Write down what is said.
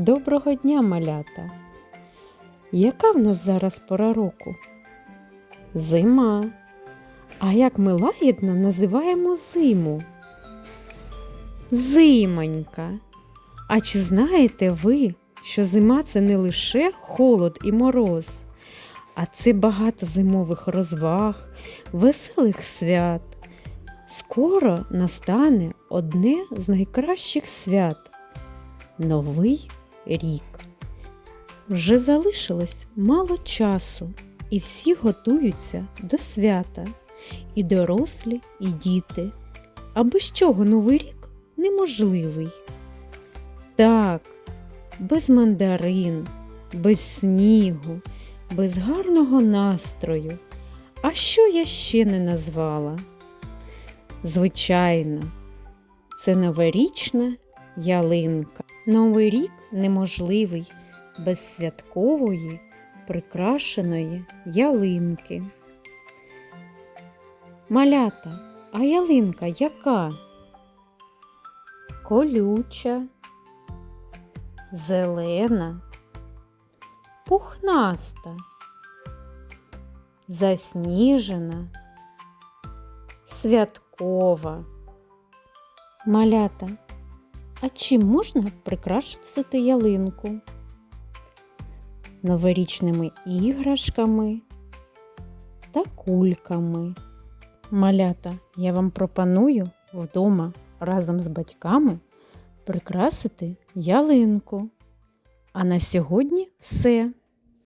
Доброго дня, малята! Яка в нас зараз пора року? Зима. А як ми лагідно називаємо зиму? Зимонька. А чи знаєте ви, що зима це не лише холод і мороз, а це багато зимових розваг, веселих свят. Скоро настане одне з найкращих свят Новий рік. Вже залишилось мало часу, і всі готуються до свята, і дорослі, і діти. А без чого новий рік неможливий. Так, без мандарин, без снігу, без гарного настрою. А що я ще не назвала? Звичайно, це новорічна ялинка. Новий рік неможливий без святкової, прикрашеної ялинки. Малята, а ялинка яка? Колюча, зелена, пухнаста, засніжена, святкова. Малята, а чим можна прикрашити ялинку? Новорічними іграшками та кульками. Малята, я вам пропоную вдома разом з батьками прикрасити ялинку. А на сьогодні все.